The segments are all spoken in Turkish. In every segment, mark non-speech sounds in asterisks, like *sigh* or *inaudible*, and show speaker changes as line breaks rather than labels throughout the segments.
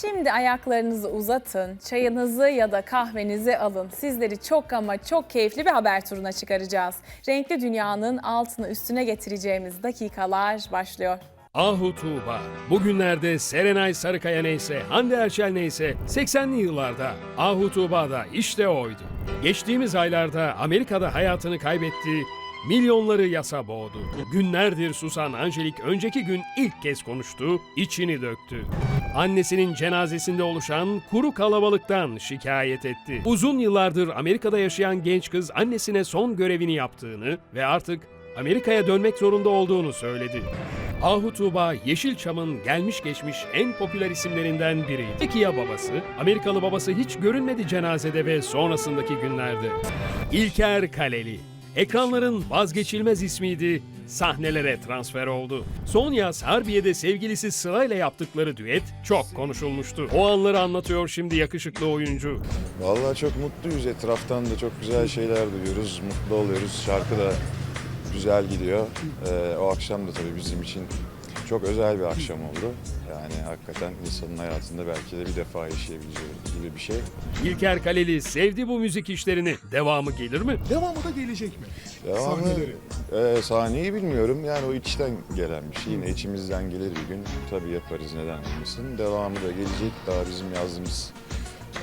Şimdi ayaklarınızı uzatın, çayınızı ya da kahvenizi alın. Sizleri çok ama çok keyifli bir haber turuna çıkaracağız. Renkli dünyanın altını üstüne getireceğimiz dakikalar başlıyor.
Ahu Tuğba. Bugünlerde Serenay Sarıkaya neyse, Hande Erçel neyse 80'li yıllarda Ahu Tuğba da işte oydu. Geçtiğimiz aylarda Amerika'da hayatını kaybettiği milyonları yasa boğdu. Günlerdir susan Angelik önceki gün ilk kez konuştu, içini döktü. Annesinin cenazesinde oluşan kuru kalabalıktan şikayet etti. Uzun yıllardır Amerika'da yaşayan genç kız annesine son görevini yaptığını ve artık Amerika'ya dönmek zorunda olduğunu söyledi. Ahu Tuğba, Yeşilçam'ın gelmiş geçmiş en popüler isimlerinden biriydi. Peki ya babası? Amerikalı babası hiç görünmedi cenazede ve sonrasındaki günlerde. İlker Kaleli. Ekranların vazgeçilmez ismiydi, sahnelere transfer oldu. Son yaz Harbiye'de sevgilisi Sıla ile yaptıkları düet çok konuşulmuştu. O anları anlatıyor şimdi yakışıklı oyuncu.
Vallahi çok mutluyuz. Etraftan da çok güzel şeyler duyuyoruz. Mutlu oluyoruz. Şarkı da güzel gidiyor. Ee, o akşam da tabii bizim için çok özel bir akşam oldu. Yani hakikaten insanın hayatında belki de bir defa yaşayabileceği gibi bir şey.
İlker Kaleli sevdi bu müzik işlerini. Devamı gelir mi?
Devamı da gelecek mi?
Devamlı
Sahneleri.
e, sahneyi bilmiyorum. Yani o içten gelen bir şey. Yine içimizden gelir bir gün. Tabii yaparız neden olmasın. Devamı da gelecek. Daha bizim yazdığımız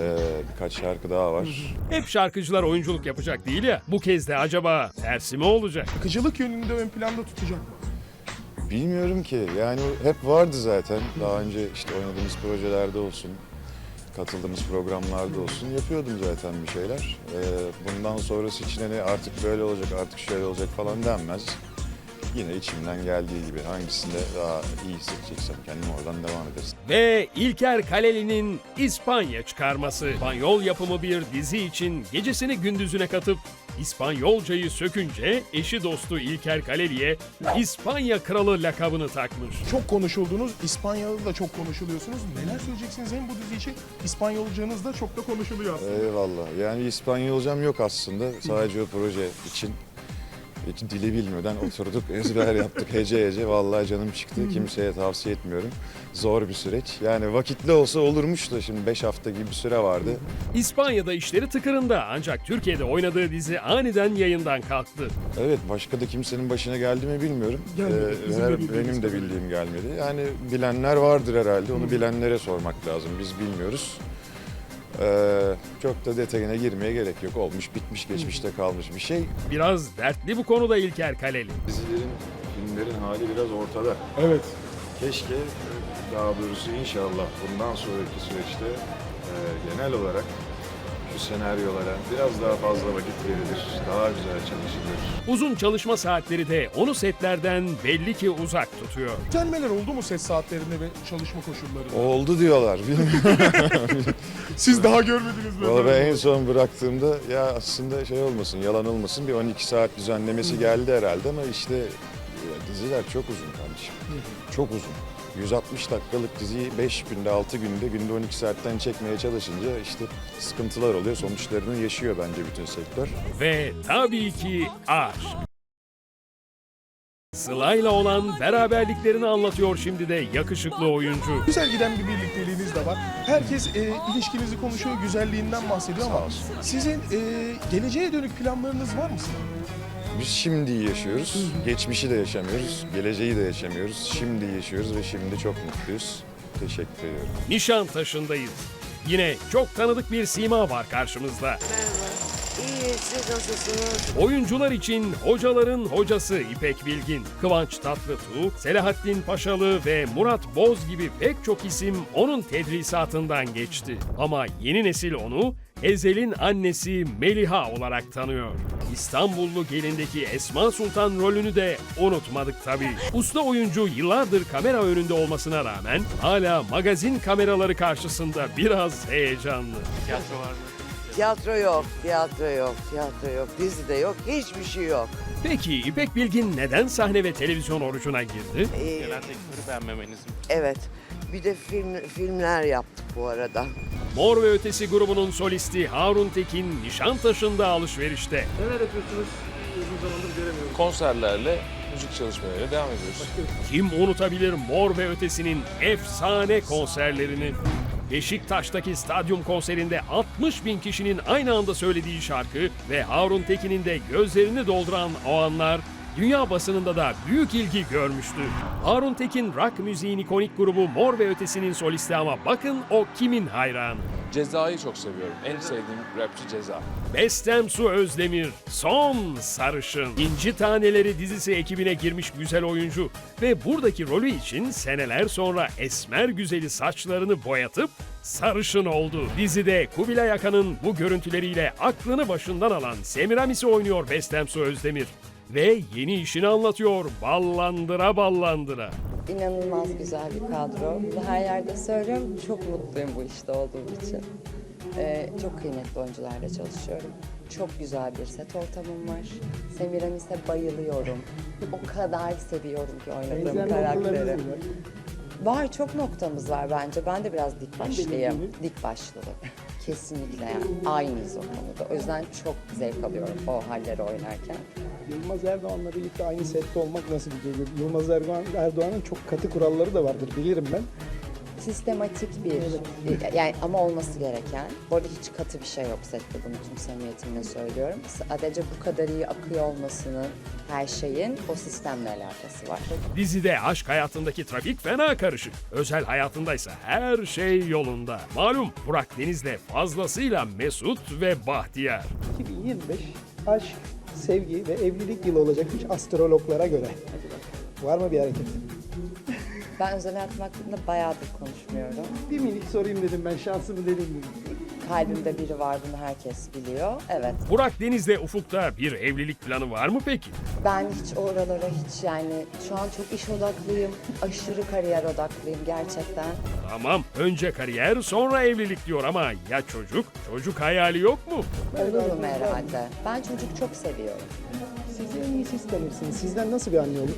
e, birkaç şarkı daha var.
Hep şarkıcılar oyunculuk yapacak değil ya. Bu kez de acaba tersi mi olacak?
Akıcılık yönünde ön planda tutacak mı?
Bilmiyorum ki. Yani hep vardı zaten. Daha önce işte oynadığımız projelerde olsun, katıldığımız programlarda olsun yapıyordum zaten bir şeyler. Ee, bundan sonrası için hani artık böyle olacak, artık şöyle olacak falan denmez. Yine içimden geldiği gibi hangisinde daha iyi hissedeceksem kendimi oradan devam ederiz.
Ve İlker Kaleli'nin İspanya çıkarması. İspanyol yapımı bir dizi için gecesini gündüzüne katıp İspanyolcayı sökünce eşi dostu İlker Kaleli'ye İspanya kralı lakabını takmış.
Çok konuşuldunuz, İspanya'da da çok konuşuluyorsunuz. Neler söyleyeceksiniz hem bu dizi için? İspanyolcanız da çok da konuşuluyor aslında.
Eyvallah. Yani İspanyolcam yok aslında. Sadece o proje için. Hiç dili bilmeden oturduk, ezber yaptık hece hece. Vallahi canım çıktı. Kimseye tavsiye etmiyorum. Zor bir süreç. Yani vakitli olsa olurmuş da şimdi 5 hafta gibi bir süre vardı.
İspanya'da işleri tıkırında ancak Türkiye'de oynadığı dizi aniden yayından kalktı.
Evet başka da kimsenin başına geldi mi bilmiyorum.
Gelmedi,
Ee,
bizim de
her-
bildiğimiz
benim de
kadarıyla.
bildiğim gelmedi. Yani bilenler vardır herhalde. Onu bilenlere sormak lazım. Biz bilmiyoruz. Ee, çok da detayına girmeye gerek yok. Olmuş, bitmiş, geçmişte kalmış bir şey.
Biraz dertli bu konuda İlker Kaleli.
Dizilerin, filmlerin hali biraz ortada.
Evet.
Keşke daha doğrusu inşallah bundan sonraki süreçte e, genel olarak senaryolara biraz daha fazla vakit verilir, daha güzel çalışılır.
Uzun çalışma saatleri de onu setlerden belli ki uzak tutuyor.
Yükselmeler oldu mu ses saatlerinde ve çalışma koşullarında?
Oldu diyorlar. Bilmiyorum. *laughs*
Siz daha görmediniz mi?
Ben en son bıraktığımda ya aslında şey olmasın, yalan olmasın bir 12 saat düzenlemesi geldi herhalde ama işte diziler çok uzun kardeşim. Çok uzun. 160 dakikalık diziyi 5 günde, 6 günde, günde 12 saatten çekmeye çalışınca işte sıkıntılar oluyor. Sonuçlarını yaşıyor bence bütün sektör.
Ve tabii ki aşk. Sıla'yla olan beraberliklerini anlatıyor şimdi de yakışıklı oyuncu.
Güzel giden bir birlikteliğiniz de var. Herkes e, ilişkinizi konuşuyor, güzelliğinden bahsediyor ama sizin e, geleceğe dönük planlarınız var mı?
Biz şimdiyi yaşıyoruz. Geçmişi de yaşamıyoruz. Geleceği de yaşamıyoruz. Şimdi yaşıyoruz ve şimdi çok mutluyuz. Teşekkür ediyorum.
Nişantaşı'ndayız. Yine çok tanıdık bir sima var karşımızda.
Merhaba. İyi, siz nasılsınız?
Oyuncular için hocaların hocası İpek Bilgin, Kıvanç Tatlıtuğ, Selahattin Paşalı ve Murat Boz gibi pek çok isim onun tedrisatından geçti. Ama yeni nesil onu Ezel'in annesi Meliha olarak tanıyor. İstanbullu gelindeki Esma Sultan rolünü de unutmadık tabii. Usta oyuncu yıllardır kamera önünde olmasına rağmen hala magazin kameraları karşısında biraz heyecanlı.
Tiyatro yok, tiyatro yok, tiyatro yok, dizi de yok, hiçbir şey yok.
Peki İpek Bilgin neden sahne ve televizyon orucuna girdi?
Ee,
Gelen teklifleri beğenmemeniz mi?
evet, bir de film filmler yaptık bu arada.
Mor ve Ötesi grubunun solisti Harun Tekin Nişantaşı'nda alışverişte.
Konserlerle, müzik çalışmalarıyla devam ediyoruz.
Kim unutabilir Mor ve Ötesi'nin efsane konserlerini? Beşiktaş'taki stadyum konserinde 60 bin kişinin aynı anda söylediği şarkı ve Harun Tekin'in de gözlerini dolduran o anlar dünya basınında da büyük ilgi görmüştü. Harun Tekin rock müziğin ikonik grubu Mor ve Ötesi'nin solisti ama bakın o kimin hayranı.
Ceza'yı çok seviyorum. En sevdiğim rapçi Ceza.
Bestem Su Özdemir, son sarışın. İnci Taneleri dizisi ekibine girmiş güzel oyuncu ve buradaki rolü için seneler sonra esmer güzeli saçlarını boyatıp sarışın oldu. Dizide Kubilay Akan'ın bu görüntüleriyle aklını başından alan Semiramis'i oynuyor Bestem Su Özdemir. Ve yeni işini anlatıyor ballandıra ballandıra.
İnanılmaz güzel bir kadro. Bunu her yerde söylüyorum. Çok mutluyum bu işte olduğum için. Ee, çok kıymetli oyuncularla çalışıyorum. Çok güzel bir set ortamım var. Semiramis'e bayılıyorum. O kadar seviyorum ki oynadığım karakteri. Var çok noktamız var bence. Ben de biraz dik başlıyım. Dik başlılık. Kesinlikle yani. Aynıyız o konuda. O yüzden çok zevk alıyorum o halleri oynarken.
Yılmaz Erdoğan'la birlikte aynı sette olmak nasıl bir duygu? Yılmaz Erdoğan, Erdoğan'ın çok katı kuralları da vardır bilirim ben.
sistematik bir yani ama olması gereken. Bu arada hiç katı bir şey yok sette bunu tüm samimiyetimle söylüyorum. Sadece bu kadar iyi akıyor olmasının her şeyin o sistemle alakası var.
Dizide aşk hayatındaki trafik fena karışık. Özel hayatındaysa her şey yolunda. Malum Burak Deniz'le fazlasıyla Mesut ve Bahtiyar.
2025 aşk, sevgi ve evlilik yılı olacakmış astrologlara göre. Var mı bir hareket?
Ben özel hayatım hakkında bayağıdır konuşmuyorum.
Bir minik sorayım dedim ben şansımı dedim dedim.
Kalbimde biri var bunu herkes biliyor. Evet.
Burak Deniz'le Ufuk'ta bir evlilik planı var mı peki?
Ben hiç oralara hiç yani şu an çok iş odaklıyım. Aşırı kariyer odaklıyım gerçekten.
Tamam önce kariyer sonra evlilik diyor ama ya çocuk? Çocuk hayali yok mu?
Olurum herhalde. Ben çocuk çok seviyorum.
Sizi en iyi siz tanırsınız. Sizden nasıl bir anne olur?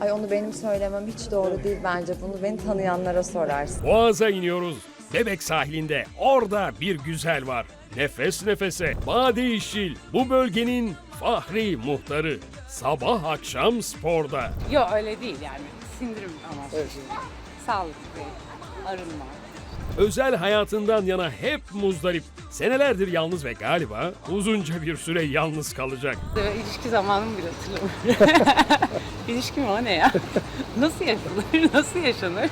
Ay onu benim söylemem hiç doğru değil bence. Bunu beni tanıyanlara sorarsın.
Boğaz'a iniyoruz. Bebek sahilinde orada bir güzel var. Nefes nefese Bade İşçil bu bölgenin fahri muhtarı. Sabah akşam sporda.
Yok öyle değil yani. Sindirim amaçlı. Sağlık ve arınma.
Özel hayatından yana hep muzdarip. Senelerdir yalnız ve galiba uzunca bir süre yalnız kalacak.
Ve ilişki zamanımı bile hatırlamıyorum. *laughs* İlişki mi o ne ya? *laughs* Nasıl yaşanır? *laughs* Nasıl yaşanır?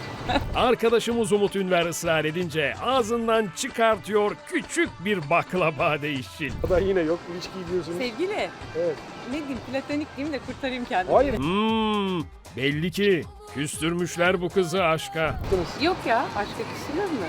Arkadaşımız Umut Ünver ısrar edince ağzından çıkartıyor küçük bir baklava değişçil.
O da yine yok ilişki diyorsunuz.
Sevgili.
Evet.
Ne diyeyim platonik diyeyim de kurtarayım kendimi.
Hayır.
Hmm, belli ki küstürmüşler bu kızı aşka.
Yok ya başka kişiler mi?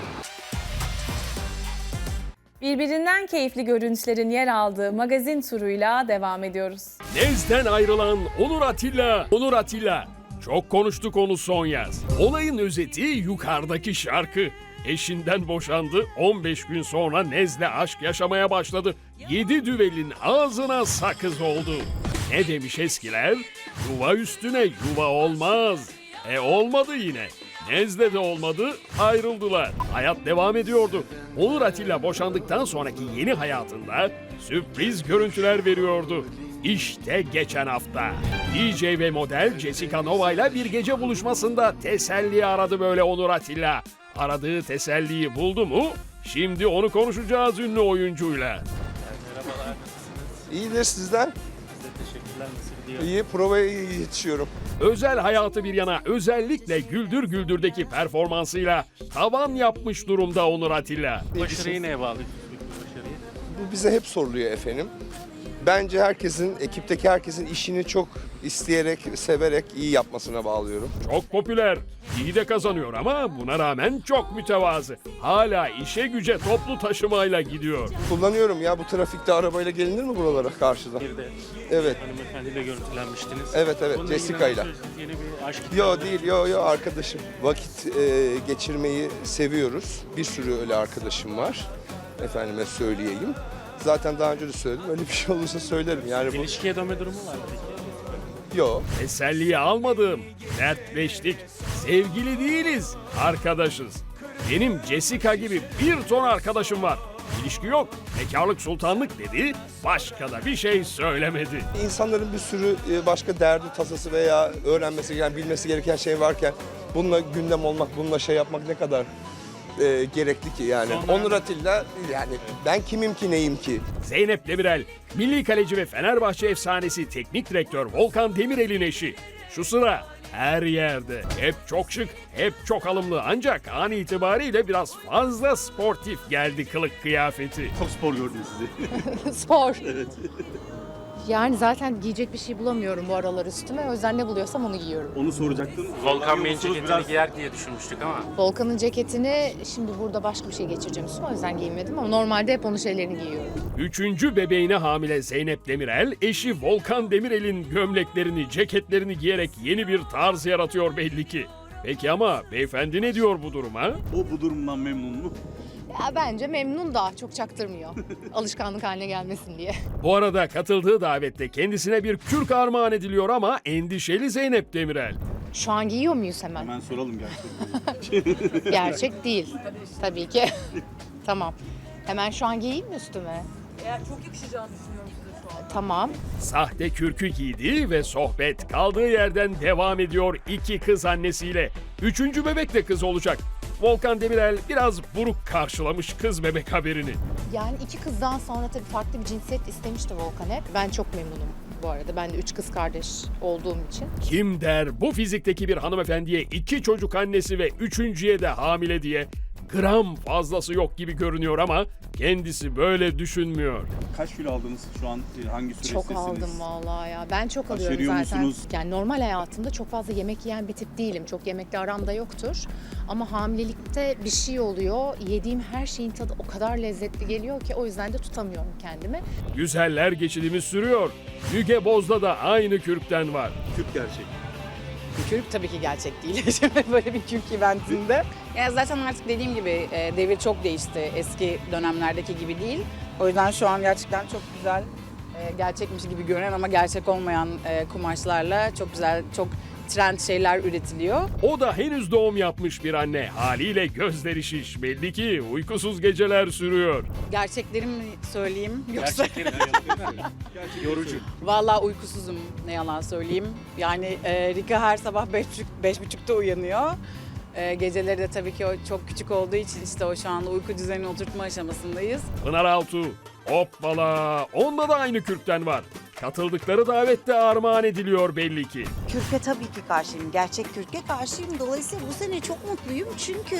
Birbirinden keyifli görüntülerin yer aldığı magazin turuyla devam ediyoruz.
Nez'den ayrılan Onur Atilla. Onur Atilla. Çok konuştuk onu son yaz. Olayın özeti yukarıdaki şarkı. Eşinden boşandı, 15 gün sonra Nez'le aşk yaşamaya başladı. 7 düvelin ağzına sakız oldu. Ne demiş eskiler? Yuva üstüne yuva olmaz. E olmadı yine. Nez'le de olmadı, ayrıldılar. Hayat devam ediyordu. Onur Atilla boşandıktan sonraki yeni hayatında sürpriz görüntüler veriyordu. İşte geçen hafta DJ ve model Jessica Nova ile bir gece buluşmasında teselli aradı böyle Onur Atilla. Aradığı teselliyi buldu mu? Şimdi onu konuşacağız ünlü oyuncuyla.
İyidir sizden. İyi provaya iyi yetişiyorum.
Özel hayatı bir yana özellikle Güldür Güldür'deki performansıyla tavan yapmış durumda Onur Atilla.
Başarıyı neye bağlı?
Bu bize hep soruluyor efendim. Bence herkesin, ekipteki herkesin işini çok isteyerek, severek iyi yapmasına bağlıyorum.
Çok popüler, iyi de kazanıyor ama buna rağmen çok mütevazı. Hala işe güce toplu taşımayla gidiyor.
Kullanıyorum ya bu trafikte arabayla gelinir mi buralara karşıdan?
Bir de
Evet,
hanımefendiyle görüntülenmiştiniz.
evet, evet.
Bununla
Jessica
ilgili
ile.
Yeni bir aşk
Yo değil, yo yo arkadaşım. Vakit e, geçirmeyi seviyoruz. Bir sürü öyle arkadaşım var. Efendime söyleyeyim. Zaten daha önce de söyledim. Öyle bir şey olursa söylerim. Yani bu
İlişkiye dönme durumu var peki.
yo.
Teselliyi almadım, dertleştik. Sevgili değiliz, arkadaşız. Benim Jessica gibi bir ton arkadaşım var. İlişki yok, bekarlık sultanlık dedi, başka da bir şey söylemedi.
İnsanların bir sürü e, başka derdi, tasası veya öğrenmesi, yani bilmesi gereken şey varken bununla gündem olmak, bununla şey yapmak ne kadar e, gerekli ki yani.
Sonra-
Onur Atilla yani ben kimim ki neyim ki?
Zeynep Demirel, milli kaleci ve Fenerbahçe efsanesi teknik direktör Volkan Demirel'in eşi. Şu sıra her yerde. Hep çok şık, hep çok alımlı ancak an itibariyle biraz fazla sportif geldi kılık kıyafeti.
Çok spor gördüm sizi. *laughs*
Spor. Yani zaten giyecek bir şey bulamıyorum bu aralar üstüme. O yüzden ne buluyorsam onu giyiyorum.
Onu soracaktım. Volkan Bey'in
Ceketini
ceketini
giyer diye düşünmüştük ama.
Volkan'ın ceketini şimdi burada başka bir şey geçireceğim üstüme. O yüzden giymedim ama normalde hep onun şeylerini giyiyorum.
Üçüncü bebeğine hamile Zeynep Demirel, eşi Volkan Demirel'in gömleklerini, ceketlerini giyerek yeni bir tarz yaratıyor belli ki. Peki ama beyefendi ne diyor bu duruma?
O bu durumdan memnun mu?
Ya bence memnun da çok çaktırmıyor. *laughs* Alışkanlık haline gelmesin diye.
Bu arada katıldığı davette kendisine bir kürk armağan ediliyor ama endişeli Zeynep Demirel.
Şu an giyiyor muyuz hemen?
Hemen soralım gerçekten. *laughs*
Gerçek değil. Tabii ki. *laughs* tamam. Hemen şu an giyeyim mi üstüme? Eğer çok yakışacağını düşünüyorum size şu an. Tamam.
Sahte kürkü giydi ve sohbet kaldığı yerden devam ediyor iki kız annesiyle. Üçüncü bebek de kız olacak. Volkan Demirel biraz buruk karşılamış kız bebek haberini.
Yani iki kızdan sonra tabii farklı bir cinsiyet istemişti Volkan hep. Ben çok memnunum bu arada. Ben de üç kız kardeş olduğum için.
Kim der bu fizikteki bir hanımefendiye iki çocuk annesi ve üçüncüye de hamile diye gram fazlası yok gibi görünüyor ama kendisi böyle düşünmüyor.
Kaç kilo aldınız şu an? e, Hangi süreçtesiniz?
Çok aldım vallahi ya. Ben çok alıyorum
Aşeriyor
zaten.
musunuz?
Yani normal hayatımda çok fazla yemek yiyen bir tip değilim. Çok yemekle aram da yoktur. Ama hamilelikte bir şey oluyor. Yediğim her şeyin tadı o kadar lezzetli geliyor ki o yüzden de tutamıyorum kendimi.
Güzeller geçidimiz sürüyor. Müge Boz'da da aynı kürkten var.
Kürt gerçek.
Kürk tabii ki gerçek değil. *laughs* Böyle bir kürk eventinde. Yani zaten artık dediğim gibi e, devir çok değişti. Eski dönemlerdeki gibi değil. O yüzden şu an gerçekten çok güzel, e, gerçekmiş gibi görünen ama gerçek olmayan e, kumaşlarla çok güzel, çok trend şeyler üretiliyor.
O da henüz doğum yapmış bir anne. Haliyle gözleri şiş. Belli ki uykusuz geceler sürüyor.
Gerçeklerimi mi söyleyeyim yoksa
Yorucu.
Vallahi uykusuzum ne yalan söyleyeyim. Yani e, Rika her sabah beş, buçuk- beş buçukta uyanıyor. E, geceleri de tabii ki o çok küçük olduğu için işte o şu anda uyku düzenini oturtma aşamasındayız.
Pınar Altuğ. Hoppala. Onda da aynı kürkten var. Katıldıkları davette armağan ediliyor belli ki.
Kürke tabii ki karşıyım. Gerçek kürke karşıyım. Dolayısıyla bu sene çok mutluyum çünkü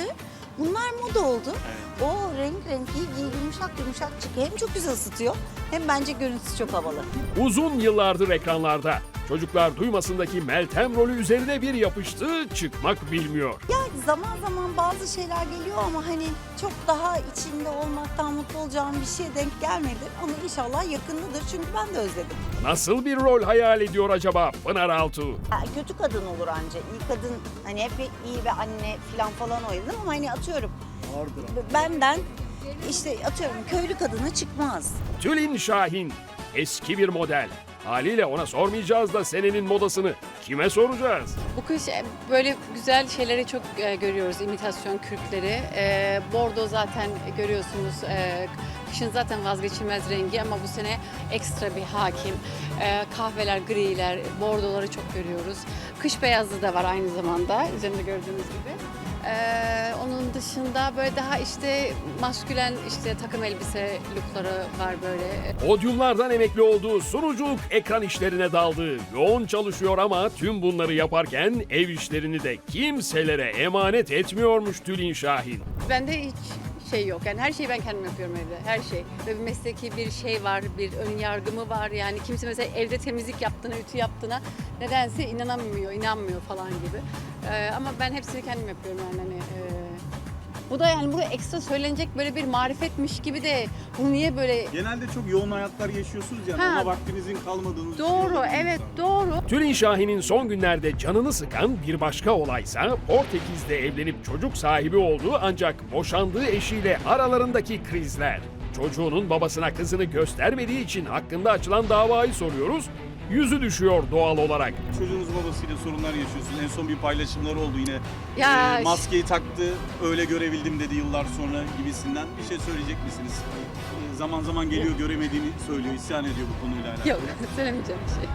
bunlar moda oldu. O renk renk iyi yumuşak yumuşak çıkıyor. Hem çok güzel ısıtıyor hem bence görüntüsü çok havalı.
Uzun yıllardır ekranlarda. Çocuklar duymasındaki Meltem rolü üzerine bir yapıştı, çıkmak bilmiyor.
Yani zaman zaman bazı şeyler geliyor ama hani çok daha içinde olmaktan mutlu olacağım bir şeye denk gelmedi. Ama inşallah yakındadır çünkü ben de özledim.
Nasıl bir rol hayal ediyor acaba Pınar Altuğ?
Ha, kötü kadın olur anca. İyi kadın hani hep iyi ve anne falan falan oynadım ama hani atıyorum benden işte atıyorum köylü kadına çıkmaz.
Tülin Şahin. Eski bir model. Haliyle ona sormayacağız da senenin modasını kime soracağız?
Bu kış e, böyle güzel şeyleri çok e, görüyoruz, imitasyon kürkleri. E, bordo zaten görüyorsunuz, e, kışın zaten vazgeçilmez rengi ama bu sene ekstra bir hakim. E, kahveler, griler, bordoları çok görüyoruz. Kış beyazı da var aynı zamanda, üzerinde gördüğünüz gibi. E, onun dışında böyle daha işte maskülen işte takım elbise lookları var böyle.
Podyumlardan emekli olduğu sunuculuk ekran işlerine daldı. Yoğun çalışıyor ama tüm bunları yaparken ev işlerini de kimselere emanet etmiyormuş Tülin Şahin.
Bende hiç şey yok. Yani her şeyi ben kendim yapıyorum evde. Her şey. Ve bir mesleki bir şey var, bir ön yargımı var. Yani kimse mesela evde temizlik yaptığına, ütü yaptığına nedense inanamıyor, inanmıyor falan gibi. Ee, ama ben hepsini kendim yapıyorum yani. Hani, e, bu da yani burada ekstra söylenecek böyle bir marifetmiş gibi de bu niye böyle
Genelde çok yoğun hayatlar yaşıyorsunuz ya.
Ha.
Ona vaktinizin kalmadığını
doğru, evet doğru.
Tülin Şahin'in son günlerde canını sıkan bir başka olaysa Portekiz'de evlenip çocuk sahibi olduğu ancak boşandığı eşiyle aralarındaki krizler. Çocuğunun babasına kızını göstermediği için hakkında açılan davayı soruyoruz. Yüzü düşüyor doğal olarak.
Çocuğunuz babasıyla sorunlar yaşıyorsunuz. En son bir paylaşımları oldu yine.
Ya
Ee, maskeyi taktı, öyle görebildim dedi yıllar sonra gibisinden. Bir şey söyleyecek misiniz? Ee, zaman zaman geliyor göremediğini söylüyor, isyan ediyor bu konuyla alakalı.
yok *laughs* söylemeyeceğim bir şey.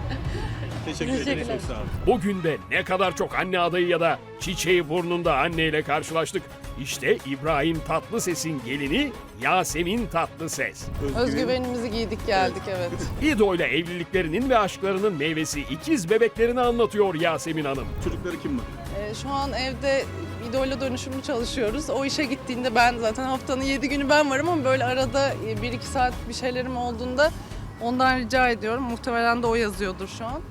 Teşekkür ederim,
Teşekkürler.
çok sağ olun.
Bugün de ne kadar çok anne adayı ya da çiçeği burnunda anneyle karşılaştık. İşte İbrahim Tatlıses'in gelini Yasemin Tatlıses.
Özgüvenimizi giydik geldik evet. *laughs*
İdo ile evliliklerinin ve aşklarının meyvesi ikiz bebeklerini anlatıyor Yasemin Hanım.
Çocukları kim var?
Ee, şu an evde İdo'yla dönüşümlü çalışıyoruz. O işe gittiğinde ben zaten haftanın 7 günü ben varım ama böyle arada 1-2 saat bir şeylerim olduğunda ondan rica ediyorum. Muhtemelen de o yazıyordur şu an.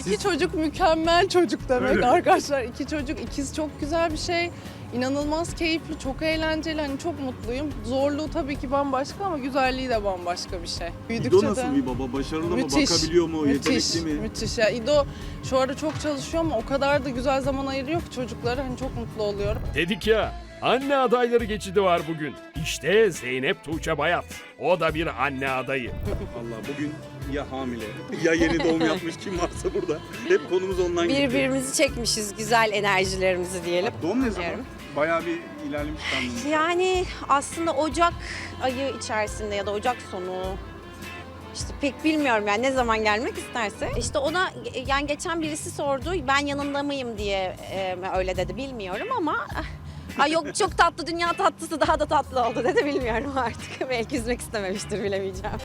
İki çocuk mükemmel çocuk demek
Öyle.
arkadaşlar. İki çocuk, ikiz çok güzel bir şey. İnanılmaz keyifli, çok eğlenceli. Hani çok mutluyum. Zorluğu tabii ki bambaşka ama güzelliği de bambaşka bir şey.
İdo nasıl bir baba? Başarılı mı? Bakabiliyor mu?
Müthiş,
Yetenekli mi?
müthiş. Ya İdo şu arada çok çalışıyor ama o kadar da güzel zaman ayırıyor ki çocuklara. Hani çok mutlu oluyorum.
Dedik ya anne adayları geçidi var bugün. İşte Zeynep Tuğçe Bayat. O da bir anne adayı. *laughs*
Allah bugün ya hamile ya yeni doğum yapmış kim varsa burada. Hep konumuz ondan gidiyor.
Birbirimizi çekmişiz, güzel enerjilerimizi diyelim.
Doğum ne zaman? Bayağı bir ilerlemiş tahminim.
Yani aslında Ocak ayı içerisinde ya da Ocak sonu işte pek bilmiyorum yani ne zaman gelmek isterse. İşte ona yani geçen birisi sordu ben yanında mıyım diye e, öyle dedi bilmiyorum ama Ay yok çok tatlı dünya tatlısı daha da tatlı oldu dedi bilmiyorum artık. *laughs* Belki üzmek istememiştir bilemeyeceğim.